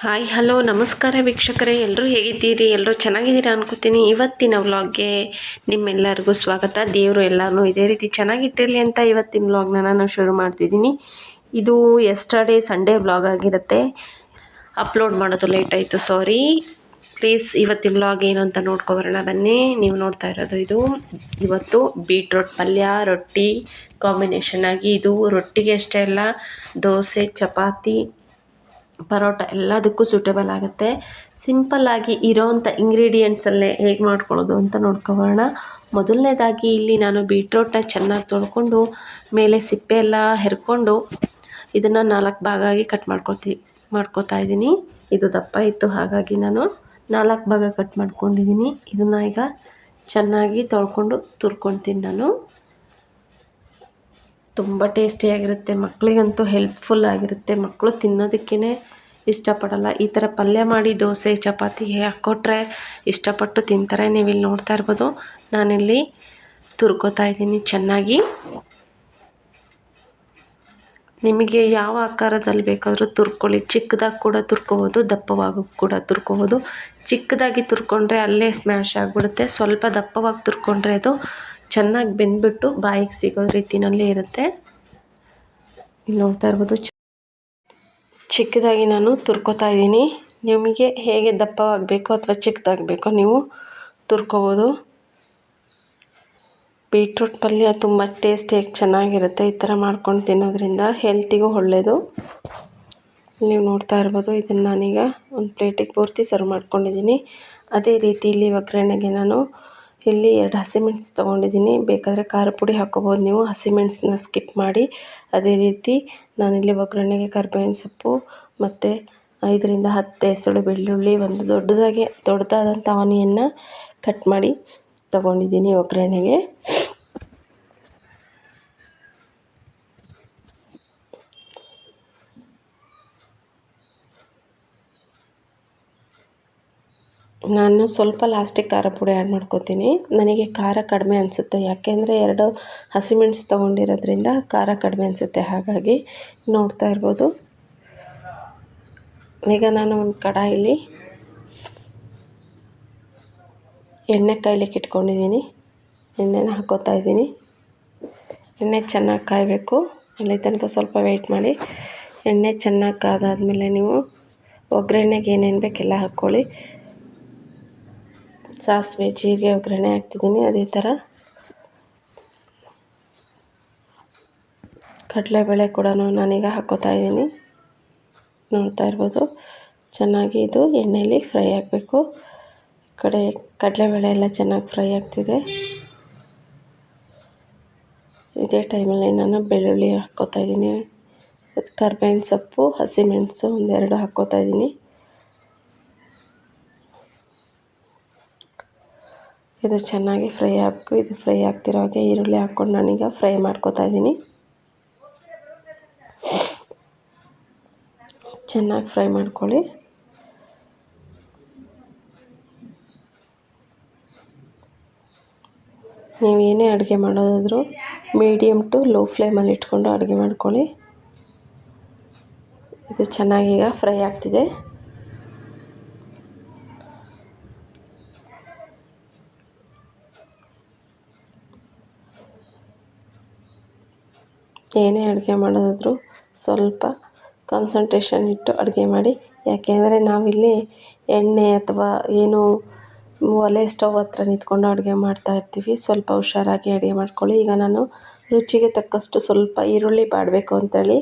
Hi, hello, ನಮಸ್ಕಾರ ವೀಕ್ಷಕರೇ. ಎಲ್ಲರೂ ಹೇಗಿದ್ದೀರಿ? ಎಲ್ಲರೂ ಚೆನ್ನಾಗಿದ್ದೀರಾ ಅನ್ಕೋತೀನಿ. ಇವತ್ತಿನ ವ್ಲಾಗ್ಗೆ ನಿಮ್ಮೆಲ್ಲರಿಗೂ ಸ್ವಾಗತ. ದೇವರು ಎಲ್ಲರೂ ಇದೇ ರೀತಿ ಚೆನ್ನಾಗಿಟ್ಟಿರಲಿ ಅಂತ ಇವತ್ತಿನ ವ್ಲಾಗ್ನ ನಾನು ಶುರು ಮಾಡ್ತಿದ್ದೀನಿ. ಇದು ಎಸ್ಟರ್ಡೇ ಸಂಡೇ ವ್ಲಾಗ್ ಆಗಿರುತ್ತೆ. ಅಪ್ಲೋಡ್ ಮಾಡೋದು ಲೇಟ್ ಆಯಿತು ಸಾರಿ ಪ್ಲೀಸ್ ಇವತ್ತಿನ ವ್ಲಾಗ್ ಏನು ಅಂತ ನೋಡ್ಕೊಬರೋಣ, ಬನ್ನಿ. ನೀವು ನೋಡ್ತಾ ಇರೋದು ಇದು. ಇವತ್ತು ಬೀಟ್ರೋಟ್ ಪಲ್ಯ, ರೊಟ್ಟಿ ಕಾಂಬಿನೇಷನ್ ಆಗಿ ಇದು. ರೊಟ್ಟಿಗೆ ಅಷ್ಟೇ ಅಲ್ಲ, ದೋಸೆ, ಚಪಾತಿ ಪರೋಟ ಎಲ್ಲದಕ್ಕೂ ಸೂಟೇಬಲ್ ಆಗುತ್ತೆ. ಸಿಂಪಲ್ಲಾಗಿ ಇರೋವಂಥ ಇಂಗ್ರೀಡಿಯೆಂಟ್ಸಲ್ಲೇ ಹೇಗೆ ಮಾಡ್ಕೊಳ್ಳೋದು ಅಂತ ನೋಡ್ಕೊಬರೋಣ ಮೊದಲನೇದಾಗಿ ಇಲ್ಲಿ ನಾನು ಬೀಟ್ರೋಟ್ನ ಚೆನ್ನಾಗಿ ತೊಳ್ಕೊಂಡು ಮೇಲೆ ಸಿಪ್ಪೆ ಎಲ್ಲ ಹೆರ್ಕೊಂಡು ಇದನ್ನು ನಾಲ್ಕು ಭಾಗ ಆಗಿ ಕಟ್ ಮಾಡ್ಕೊಳ್ತಿ, ಮಾಡ್ಕೋತಾ ಇದ್ದೀನಿ. ಇದು ದಪ್ಪ ಇತ್ತು, ಹಾಗಾಗಿ ನಾನು ನಾಲ್ಕು ಭಾಗ ಕಟ್ ಮಾಡ್ಕೊಂಡಿದ್ದೀನಿ. ಇದನ್ನು ಈಗ ಚೆನ್ನಾಗಿ ತೊಳ್ಕೊಂಡು ತುರ್ಕೊತೀನಿ ನಾನು. ತುಂಬ ಟೇಸ್ಟಿಯಾಗಿರುತ್ತೆ ಮಕ್ಕಳಿಗಂತೂ ಹೆಲ್ಪ್ಫುಲ್ ಆಗಿರುತ್ತೆ. ಮಕ್ಕಳು ತಿನ್ನೋದಕ್ಕೇ ಇಷ್ಟಪಡಲ್ಲ. ಈ ಥರ ಪಲ್ಯ ಮಾಡಿ ದೋಸೆ, ಚಪಾತಿಗೆ ಹಾಕ್ಕೊಟ್ರೆ ಇಷ್ಟಪಟ್ಟು ತಿಂತಾರೆ. ನೀವು ಇಲ್ಲಿ ನೋಡ್ತಾ ಇರ್ಬೋದು, ನಾನಿಲ್ಲಿ ತುರ್ಕೋತಾ ಇದ್ದೀನಿ ಚೆನ್ನಾಗಿ. ನಿಮಗೆ ಯಾವ ಆಕಾರದಲ್ಲಿ ಬೇಕಾದರೂ ತುರ್ಕೊಳ್ಳಿ. ಚಿಕ್ಕದಾಗಿ ಕೂಡ ತುರ್ಕೋಬೋದು, ದಪ್ಪವಾಗಿ ಕೂಡ ತುರ್ಕೋಬೋದು. ಚಿಕ್ಕದಾಗಿ ತುರ್ಕೊಂಡ್ರೆ ಅಲ್ಲೇ ಸ್ಮ್ಯಾಶ್ ಆಗಿಬಿಡುತ್ತೆ. ಸ್ವಲ್ಪ ದಪ್ಪವಾಗಿ ತುರ್ಕೊಂಡ್ರೆ ಅದು ಚೆನ್ನಾಗಿ ಬೆಂದ್ಬಿಟ್ಟು ಬಾಯಿಗೆ ಸಿಗೋ ರೀತಿಯಲ್ಲಿ ಇರುತ್ತೆ. ಇಲ್ಲಿ ನೋಡ್ತಾ ಇರ್ಬೋದು ಚಿಕ್ಕದಾಗಿ ನಾನು ತುರ್ಕೋತಾ ಇದ್ದೀನಿ. ನಿಮಗೆ ಹೇಗೆ ದಪ್ಪವಾಗಬೇಕು ಅಥವಾ ಚಿಕ್ಕದಾಗಬೇಕು ನೀವು ತುರ್ಕೋಬೋದು. ಬೀಟ್ರೂಟ್ ಪಲ್ಯ ತುಂಬ ಟೇಸ್ಟಿಯಾಗಿ ಚೆನ್ನಾಗಿರುತ್ತೆ ಈ ಥರ ಮಾಡ್ಕೊಂಡು ತಿನ್ನೋದ್ರಿಂದ, ಹೆಲ್ತಿಗೂ ಒಳ್ಳೆಯದು ನೀವು ನೋಡ್ತಾ ಇರ್ಬೋದು, ಇದನ್ನು ನಾನೀಗ ಒಂದು ಪ್ಲೇಟಿಗೆ ಪೂರ್ತಿ ಸರ್ವ್ ಮಾಡ್ಕೊಂಡಿದ್ದೀನಿ. ಅದೇ ರೀತಿ ಇಲ್ಲಿ ಒಗ್ಗರಣೆಗೆ ನಾನು ಇಲ್ಲಿ ಎರಡು ಹಸಿಮೆಣ್ಸು ತೊಗೊಂಡಿದ್ದೀನಿ. ಬೇಕಾದರೆ ಖಾರ ಪುಡಿ ಹಾಕ್ಕೋಬೋದು ನೀವು ಹಸಿಮೆಣಸನ್ನ ಸ್ಕಿಪ್ ಮಾಡಿ. ಅದೇ ರೀತಿ ನಾನಿಲ್ಲಿ ಒಗ್ಗರಣೆಗೆ ಕರ್ಬೇವಿನ ಸೊಪ್ಪು ಮತ್ತು ಐದರಿಂದ ಹತ್ತು ಎಸಳು ಬೆಳ್ಳುಳ್ಳಿ, ಒಂದು ದೊಡ್ಡದಾಗಿ ದೊಡ್ಡದಾದಂಥ ಆನಿಯನ್ನ ಕಟ್ ಮಾಡಿ ತೊಗೊಂಡಿದ್ದೀನಿ ಒಗ್ಗರಣೆಗೆ. ನಾನು ಸ್ವಲ್ಪ ಲಾಸ್ಟಿಗೆ ಖಾರ ಪುಡಿ ಆ್ಯಡ್ ಮಾಡ್ಕೋತೀನಿ. ನನಗೆ ಖಾರ ಕಡಿಮೆ ಅನಿಸುತ್ತೆ. ಯಾಕೆಂದರೆ ಎರಡು ಹಸಿಮೆಣ್ಸು ತೊಗೊಂಡಿರೋದ್ರಿಂದ ಖಾರ ಕಡಿಮೆ ಅನಿಸುತ್ತೆ. ಹಾಗಾಗಿ ನೋಡ್ತಾ ಇರ್ಬೋದು. ಈಗ ನಾನು ಒಂದು ಕಡಾಯಲ್ಲಿ ಎಣ್ಣೆ ಕಾಯ್ಲಿಕ್ಕೆ ಇಟ್ಕೊಂಡಿದ್ದೀನಿ. ಎಣ್ಣೆನ ಹಾಕೋತಾ ಇದ್ದೀನಿ. ಎಣ್ಣೆ ಚೆನ್ನಾಗಿ ಕಾಯಬೇಕು. ಅಲ್ಲಿ ತನಕ ಸ್ವಲ್ಪ ವೆಯ್ಟ್ ಮಾಡಿ. ಎಣ್ಣೆ ಚೆನ್ನಾಗಿ ಕಾದಾದಮೇಲೆ ನೀವು ಒಗ್ಗರಣೆಗೆ ಏನೇನು ಬೇಕೆಲ್ಲ ಹಾಕ್ಕೊಳ್ಳಿ. ಸಾಸಿವೆ, ಜೀರಿಗೆ, ಒಗ್ಗರಣೆ ಹಾಕ್ತಿದ್ದೀನಿ, ಅದೇ ಥರ. ಕಡಲೆಬೇಳೆ ಕೂಡ ನಾನೀಗ ಹಾಕೋತಾ ಇದ್ದೀನಿ. ನೋಡ್ತಾ ಇರ್ಬೋದು. ಚೆನ್ನಾಗಿ ಇದು ಎಣ್ಣೆಯಲ್ಲಿ ಫ್ರೈ ಆಗಬೇಕು. ಕಡೆ ಕಡಲೆಬೇಳೆ ಎಲ್ಲ ಚೆನ್ನಾಗಿ ಫ್ರೈ ಆಗ್ತಿದೆ. ಇದೇ ಟೈಮಲ್ಲಿ ನಾನು ಬೆಳ್ಳುಳ್ಳಿ ಹಾಕ್ಕೋತಾ ಇದ್ದೀನಿ. ಕರ್ಬೇವಿನ ಸೊಪ್ಪು, ಹಸಿಮೆಣಸು ಒಂದೆರಡು ಹಾಕ್ಕೋತಾ ಇದ್ದೀನಿ. ಇದು ಚೆನ್ನಾಗಿ ಫ್ರೈ ಆಗಬೇಕು ಇದು ಫ್ರೈ ಆಗ್ತಿರೋ ಹಾಗೆ ಈರುಳ್ಳಿ ಹಾಕ್ಕೊಂಡು ನಾನೀಗ ಫ್ರೈ ಮಾಡ್ಕೋತಾ ಇದ್ದೀನಿ. ಚೆನ್ನಾಗಿ ಫ್ರೈ ಮಾಡ್ಕೊಳ್ಳಿ. ನೀವು ಏನೇ ಅಡುಗೆ ಮಾಡೋದಾದರೂ ಮೀಡಿಯಮ್ ಟು ಲೋ ಫ್ಲೇಮಲ್ಲಿ ಇಟ್ಕೊಂಡು ಅಡುಗೆ ಮಾಡ್ಕೊಳ್ಳಿ. ಇದು ಚೆನ್ನಾಗೀಗ ಫ್ರೈ ಆಗ್ತಿದೆ. ಏನೇ ಅಡುಗೆ ಮಾಡೋದಾದ್ರೂ ಸ್ವಲ್ಪ ಕಾನ್ಸಂಟ್ರೇಷನ್ ಇಟ್ಟು ಅಡುಗೆ ಮಾಡಿ. ಯಾಕೆಂದರೆ ನಾವಿಲ್ಲಿ ಎಣ್ಣೆ ಅಥವಾ ಏನು ಒಲೆ ಸ್ಟವ್ ಹತ್ರ ನಿಂತ್ಕೊಂಡು ಅಡುಗೆ ಮಾಡ್ತಾ ಇರ್ತೀವಿ. ಸ್ವಲ್ಪ ಹುಷಾರಾಗಿ ಅಡುಗೆ ಮಾಡ್ಕೊಳ್ಳಿ. ಈಗ ನಾನು ರುಚಿಗೆ ತಕ್ಕಷ್ಟು ಸ್ವಲ್ಪ ಈರುಳ್ಳಿ ಬಾಡಬೇಕು ಅಂತೇಳಿ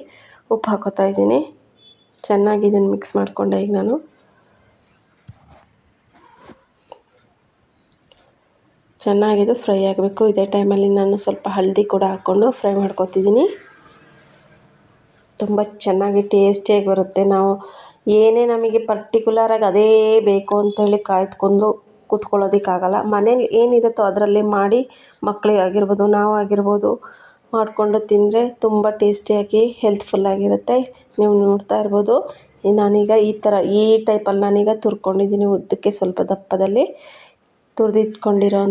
ಉಪ್ಪು ಹಾಕೋತಾ ಇದ್ದೀನಿ. ಚೆನ್ನಾಗಿ ಇದನ್ನು ಮಿಕ್ಸ್ ಮಾಡಿಕೊಂಡೆ ಈಗ ನಾನು. ಚೆನ್ನಾಗಿದು, ಫ್ರೈ ಆಗಬೇಕು. ಇದೇ ಟೈಮಲ್ಲಿ ನಾನು ಸ್ವಲ್ಪ ಹಳದಿ ಕೂಡ ಹಾಕ್ಕೊಂಡು ಫ್ರೈ ಮಾಡ್ಕೊತಿದ್ದೀನಿ. ತುಂಬ ಚೆನ್ನಾಗಿ ಟೇಸ್ಟಿಯಾಗಿ ಬರುತ್ತೆ. ನಾವು ಏನೇ ನಮಗೆ ಪರ್ಟಿಕ್ಯುಲರಾಗಿ ಅದೇ ಬೇಕು ಅಂತೇಳಿ ಕಾಯ್ದುಕೊಂಡು ಕೂತ್ಕೊಳ್ಳೋದಕ್ಕಾಗಲ್ಲ. ಮನೇಲಿ ಏನಿರುತ್ತೋ ಅದರಲ್ಲಿ ಮಾಡಿ ಮಕ್ಕಳಿಗೆ ಆಗಿರ್ಬೋದು, ನಾವು ಆಗಿರ್ಬೋದು ಮಾಡಿಕೊಂಡು ತಿಂದರೆ ತುಂಬ ಟೇಸ್ಟಿಯಾಗಿ ಹೆಲ್ತ್ಫುಲ್ಲಾಗಿರುತ್ತೆ ನೀವು ನೋಡ್ತಾ ಇರ್ಬೋದು. ನಾನೀಗ ಈ ಥರ ಈ ಟೈಪಲ್ಲಿ ನಾನೀಗ ತುರ್ಕೊಂಡಿದ್ದೀನಿ ಉದ್ದಕ್ಕೆ ಸ್ವಲ್ಪ ದಪ್ಪದಲ್ಲಿ. ತುರಿದಿಟ್ಕೊಂಡಿರೋ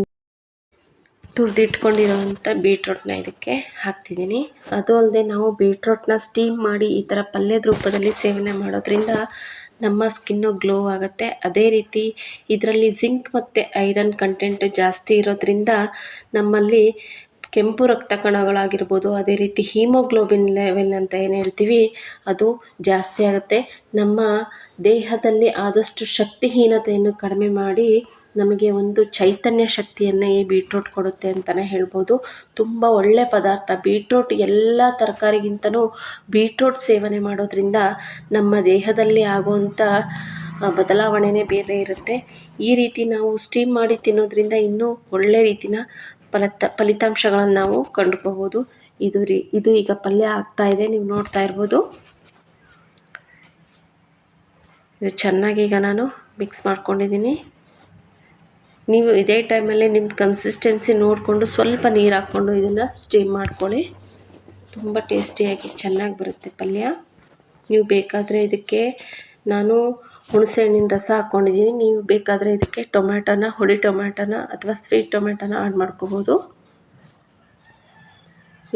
ತುರಿದಿಟ್ಕೊಂಡಿರೋ ಅಂಥ ಬೀಟ್ರೋಟ್ನ ಇದಕ್ಕೆ ಹಾಕ್ತಿದ್ದೀನಿ. ಅದು ಅಲ್ಲದೆ ನಾವು ಬೀಟ್ರೋಟ್ನ ಸ್ಟೀಮ್ ಮಾಡಿ ಈ ಥರ ಪಲ್ಯದ ರೂಪದಲ್ಲಿ ಸೇವನೆ ಮಾಡೋದ್ರಿಂದ ನಮ್ಮ ಸ್ಕಿನ್ನು ಗ್ಲೋ ಆಗುತ್ತೆ. ಅದೇ ರೀತಿ ಇದರಲ್ಲಿ ಜಿಂಕ್ ಮತ್ತು ಐರನ್ ಕಂಟೆಂಟ್ ಜಾಸ್ತಿ ಇರೋದ್ರಿಂದ ನಮ್ಮಲ್ಲಿ ಕೆಂಪು ರಕ್ತ ಕಣಗಳಾಗಿರ್ಬೋದು, ಅದೇ ರೀತಿ ಹೀಮೋಗ್ಲೋಬಿನ್ ಲೆವೆಲ್ ಅಂತ ಏನು ಹೇಳ್ತೀವಿ, ಅದು ಜಾಸ್ತಿ ಆಗುತ್ತೆ. ನಮ್ಮ ದೇಹದಲ್ಲಿ ಆದಷ್ಟು ಶಕ್ತಿಹೀನತೆಯನ್ನು ಕಡಿಮೆ ಮಾಡಿ ನಮಗೆ ಒಂದು ಚೈತನ್ಯ ಶಕ್ತಿಯನ್ನು ಈ ಬೀಟ್ರೂಟ್ ಕೊಡುತ್ತೆ ಅಂತಲೇ ಹೇಳ್ಬೋದು. ತುಂಬ ಒಳ್ಳೆ ಪದಾರ್ಥ. ಬೀಟ್ರೂಟ್ ಎಲ್ಲ ತರಕಾರಿಗಿಂತನೂ ಬೀಟ್ರೂಟ್ ಸೇವನೆ ಮಾಡೋದ್ರಿಂದ ನಮ್ಮ ದೇಹದಲ್ಲಿ ಆಗುವಂಥ ಬದಲಾವಣೆನೇ ಬೇರೆ ಇರುತ್ತೆ. ಈ ರೀತಿ ನಾವು ಸ್ಟೀಮ್ ಮಾಡಿ ತಿನ್ನೋದ್ರಿಂದ ಇನ್ನೂ ಒಳ್ಳೆ ರೀತಿನ ಫಲತ, ಫಲಿತಾಂಶಗಳನ್ನು ನಾವು ಕಂಡುಕೋಬೋದು. ಇದು ರೀ, ಇದು ಈಗ ಪಲ್ಯ ಆಗ್ತಾ ಇದೆ. ನೀವು ನೋಡ್ತಾ ಇರ್ಬೋದು. ಇದು ಚೆನ್ನಾಗಿ ಈಗ ನಾನು ಮಿಕ್ಸ್ ಮಾಡ್ಕೊಂಡಿದ್ದೀನಿ. ನೀವು ಇದೇ ಟೈಮಲ್ಲಿ ನಿಮ್ಮ ಕನ್ಸಿಸ್ಟೆನ್ಸಿ ನೋಡಿಕೊಂಡು ಸ್ವಲ್ಪ ನೀರು ಹಾಕ್ಕೊಂಡು ಇದನ್ನು ಸ್ಟೀಮ್ ಮಾಡ್ಕೊಳ್ಳಿ. ತುಂಬ ಟೇಸ್ಟಿಯಾಗಿ ಚೆನ್ನಾಗಿ ಬರುತ್ತೆ ಪಲ್ಯ. ನೀವು ಬೇಕಾದರೆ ಇದಕ್ಕೆ ನಾನು ಹುಣಸೆ ಹಣ್ಣಿನ ರಸ ಹಾಕ್ಕೊಂಡಿದ್ದೀನಿ ನೀವು ಬೇಕಾದರೆ ಇದಕ್ಕೆ ಟೊಮ್ಯಾಟೋನ, ಹುಳಿ ಟೊಮ್ಯಾಟೋನ ಅಥವಾ ಸ್ವೀಟ್ ಟೊಮ್ಯಾಟೋನ ಆ್ಯಡ್ ಮಾಡ್ಕೋಬೋದು.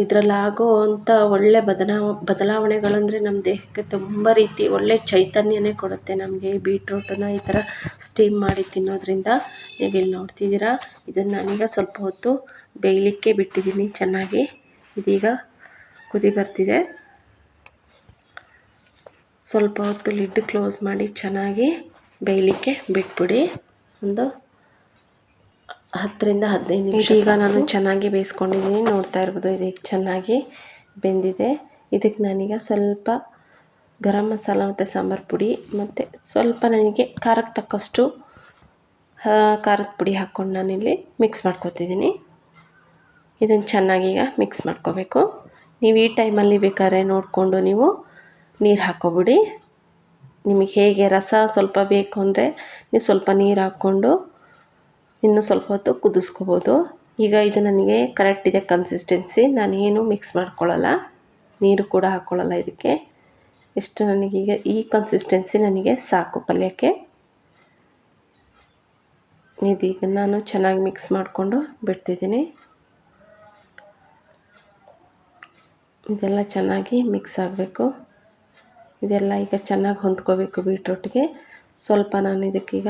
ಇದರಲ್ಲಿ ಆಗೋ ಅಂಥ ಒಳ್ಳೆ ಬದಲಾವ ಬದಲಾವಣೆಗಳಂದರೆ ನಮ್ಮ ದೇಹಕ್ಕೆ ತುಂಬ ರೀತಿ ಒಳ್ಳೆ ಚೈತನ್ಯನೇ ಕೊಡುತ್ತೆ ನಮಗೆ. ಬೀಟ್ರೂಟನ್ನ ಈ ಥರ ಸ್ಟೀಮ್ ಮಾಡಿ ತಿನ್ನೋದ್ರಿಂದ ನೀವು ಇಲ್ಲಿ ನೋಡ್ತಿದ್ದೀರಾ? ಇದನ್ನು ನಾನೀಗ ಸ್ವಲ್ಪ ಹೊತ್ತು ಬೇಯಲಿಕ್ಕೆ ಬಿಟ್ಟಿದ್ದೀನಿ, ಚೆನ್ನಾಗಿ. ಇದೀಗ ಕುದಿ ಬರ್ತಿದೆ. ಸ್ವಲ್ಪ ಹೊತ್ತು ಲಿಡ್ ಕ್ಲೋಸ್ ಮಾಡಿ ಚೆನ್ನಾಗಿ ಬೇಯಲಿಕ್ಕೆ ಬಿಟ್ಬಿಡಿ. ಒಂದು ಹತ್ತರಿಂದ ಹದಿನೈದು ನಿಮಿಷ ಈಗ ನಾನು ಚೆನ್ನಾಗಿ ಬೇಯಿಸ್ಕೊಂಡಿದ್ದೀನಿ. ನೋಡ್ತಾ ಇರ್ಬೋದು ಇದಕ್ಕೆ ಚೆನ್ನಾಗಿ ಬೆಂದಿದೆ. ಇದಕ್ಕೆ ನಾನೀಗ ಸ್ವಲ್ಪ ಗರಂ ಮಸಾಲ ಮತ್ತು ಸಾಂಬಾರು ಪುಡಿ ಮತ್ತು ಸ್ವಲ್ಪ ನನಗೆ ಖಾರಕ್ಕೆ ತಕ್ಕಷ್ಟು ಖಾರದ ಪುಡಿ ಹಾಕ್ಕೊಂಡು ನಾನಿಲ್ಲಿ ಮಿಕ್ಸ್ ಮಾಡ್ಕೊತಿದ್ದೀನಿ. ಇದನ್ನು ಚೆನ್ನಾಗೀಗ ಮಿಕ್ಸ್ ಮಾಡ್ಕೋಬೇಕು. ನೀವು ಈ ಟೈಮಲ್ಲಿ ಬೇಕಾದ್ರೆ ನೋಡಿಕೊಂಡು ನೀವು ನೀರು ಹಾಕ್ಕೊಬಿಡಿ ನಿಮಗೆ ಹೇಗೆ ರಸ ಸ್ವಲ್ಪ ಬೇಕು ಅಂದರೆ ನೀವು ಸ್ವಲ್ಪ ನೀರು ಹಾಕ್ಕೊಂಡು ಇನ್ನೂ ಸ್ವಲ್ಪ ಹೊತ್ತು ಕುದಿಸ್ಕೋಬೋದು. ಈಗ ಇದು ನನಗೆ ಕರೆಕ್ಟ್ ಇದೆ ಕನ್ಸಿಸ್ಟೆನ್ಸಿ ನಾನೇನು ಮಿಕ್ಸ್ ಮಾಡ್ಕೊಳ್ಳಲ್ಲ. ನೀರು ಕೂಡ ಹಾಕ್ಕೊಳ್ಳಲ್ಲ ಇದಕ್ಕೆ. ಇಷ್ಟು ನನಗೀಗ ಈ ಕನ್ಸಿಸ್ಟೆನ್ಸಿ ನನಗೆ ಸಾಕು ಪಲ್ಯಕ್ಕೆ. ಇದೀಗ ನಾನು ಚೆನ್ನಾಗಿ ಮಿಕ್ಸ್ ಮಾಡಿಕೊಂಡು ಬಿಡ್ತಿದ್ದೀನಿ. ಇದೆಲ್ಲ ಚೆನ್ನಾಗಿ ಮಿಕ್ಸ್ ಆಗಬೇಕು. ಇದೆಲ್ಲ ಈಗ ಚೆನ್ನಾಗಿ ಹೊಂದ್ಕೋಬೇಕು ಬೀಟ್ರೂಟ್ಗೆ ಸ್ವಲ್ಪ ನಾನು ಇದಕ್ಕೀಗ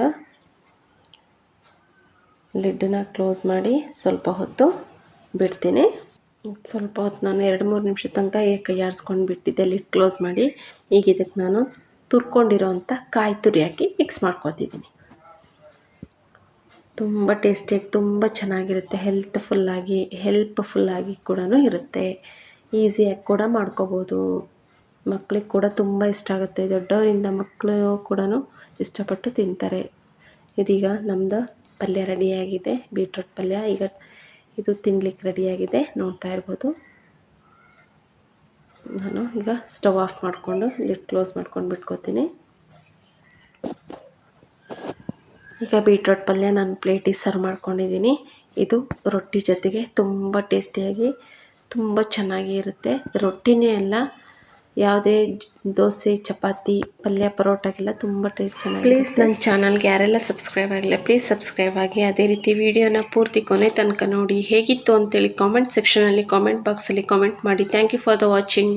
ಲಿಡ್ಡನ್ನ ಕ್ಲೋಸ್ ಮಾಡಿ ಸ್ವಲ್ಪ ಹೊತ್ತು ಬಿಡ್ತೀನಿ. ಸ್ವಲ್ಪ ಹೊತ್ತು ನಾನು ಎರಡು ಮೂರು ನಿಮಿಷ ತನಕ ಕೈ ಆಡಿಸ್ಕೊಂಡು ಬಿಟ್ಟಿದ್ದೆ ಲಿಡ್ ಕ್ಲೋಸ್ ಮಾಡಿ. ಈಗ ಇದಕ್ಕೆ ನಾನು ತುರ್ಕೊಂಡಿರೋವಂಥ ಕಾಯಿ ತುರಿ ಹಾಕಿ ಮಿಕ್ಸ್ ಮಾಡ್ಕೊತಿದ್ದೀನಿ. ತುಂಬ ಟೇಸ್ಟಿಯಾಗಿ ತುಂಬ ಚೆನ್ನಾಗಿರುತ್ತೆ. ಹೆಲ್ತ್ಫುಲ್ಲಾಗಿ ಹೆಲ್ಪ್ಫುಲ್ಲಾಗಿ ಕೂಡ ಇರುತ್ತೆ. ಈಸಿಯಾಗಿ ಕೂಡ ಮಾಡ್ಕೋಬೋದು. ಮಕ್ಕಳಿಗೆ ಕೂಡ ತುಂಬ ಇಷ್ಟ ಆಗುತ್ತೆ. ದೊಡ್ಡವರಿಂದ ಮಕ್ಕಳು ಕೂಡ ಇಷ್ಟಪಟ್ಟು ತಿಂತಾರೆ. ಇದೀಗ ನಮ್ಮದು ಪಲ್ಯ ರೆಡಿಯಾಗಿದೆ, ಬೀಟ್ರೂಟ್ ಪಲ್ಯ. ಈಗ ಇದು ತಿನ್ಲಿಕ್ಕೆ ರೆಡಿಯಾಗಿದೆ. ನೋಡ್ತಾ ಇರ್ಬೋದು. ನಾನು ಈಗ ಸ್ಟವ್ ಆಫ್ ಮಾಡಿಕೊಂಡು ಲಿಡ್ ಕ್ಲೋಸ್ ಮಾಡ್ಕೊಂಡು ಬಿಟ್ಕೋತೀನಿ. ಈಗ ಬೀಟ್ರೂಟ್ ಪಲ್ಯ ನಾನು ಪ್ಲೇಟಿಗೆ ಸರ್ವ್ ಮಾಡ್ಕೊಂಡಿದ್ದೀನಿ. ಇದು ರೊಟ್ಟಿ ಜೊತೆಗೆ ತುಂಬ ಟೇಸ್ಟಿಯಾಗಿ, ತುಂಬ ಚೆನ್ನಾಗಿ ಇರುತ್ತೆ. ರೊಟ್ಟಿನೇ ಅಲ್ಲ ಯಾವುದೇ ದೋಸೆ, ಚಪಾತಿ, ಪಲ್ಯ ಪರೋಟಕ್ಕೆಲ್ಲ ತುಂಬ ಟೇಸ್ಟ್ ಚೆನ್ನಾಗಿ ಪ್ಲೀಸ್ ನನ್ನ ಚಾನಲ್ಗೆ ಯಾರೆಲ್ಲ ಸಬ್ಸ್ಕ್ರೈಬ್ ಆಗಿಲ್ಲ ಪ್ಲೀಸ್ ಸಬ್ಸ್ಕ್ರೈಬ್ ಆಗಿ. ಅದೇ ರೀತಿ ವಿಡಿಯೋನ ಪೂರ್ತಿ ಕೊನೆ ತನಕ ನೋಡಿ. ಹೇಗಿತ್ತು ಅಂತೇಳಿ ಕಾಮೆಂಟ್ ಸೆಕ್ಷನಲ್ಲಿ ಕಾಮೆಂಟ್ ಬಾಕ್ಸಲ್ಲಿ ಕಾಮೆಂಟ್ ಮಾಡಿ. Thank you for the watching